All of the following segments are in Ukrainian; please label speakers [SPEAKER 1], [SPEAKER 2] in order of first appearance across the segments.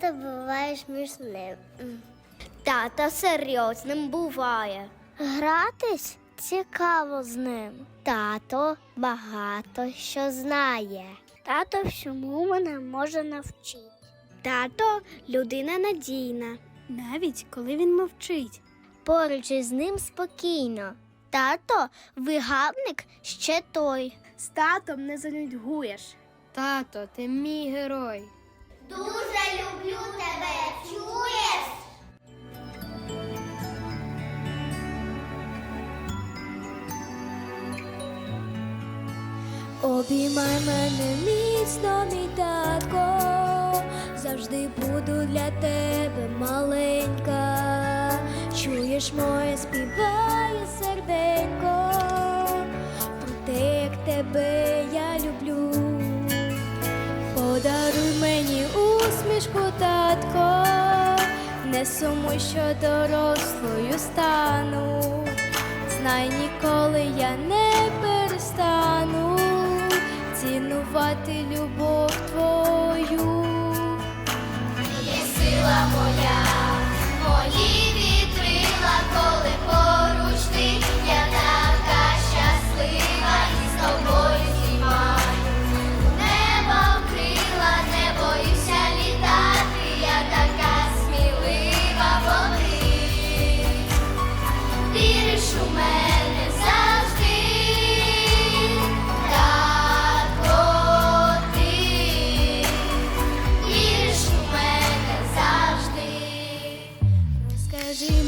[SPEAKER 1] тато буває смішним.
[SPEAKER 2] Тато серйозним буває.
[SPEAKER 1] Гратись цікаво з ним. Тато багато що знає. Тато всьому мене може навчити.
[SPEAKER 2] Тато людина надійна. Навіть коли він мовчить.
[SPEAKER 1] Поруч із ним спокійно. Тато вигадник ще той.
[SPEAKER 2] З татом не занудьгуєш.
[SPEAKER 3] Тато, ти мій герой.
[SPEAKER 4] Обіймай мене міцно, мій татко, завжди буду для тебе маленька. Чуєш моє співає серденько, про те, як тебе я люблю. Подаруй мені усмішку, татко, не сумуй, що дорослою стану. Знай, ніколи я не перестану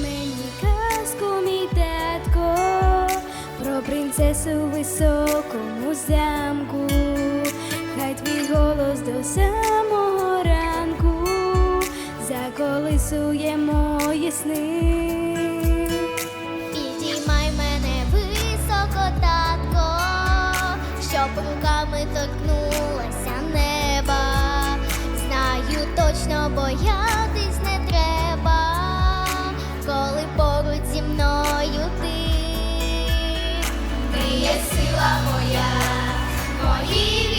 [SPEAKER 4] мені казку, мій татко, про принцесу високому замку. Хай твій голос до самого ранку заколисує мої сни.
[SPEAKER 5] Підіймай мене високо, татко, щоб руками торкнулася моя, мої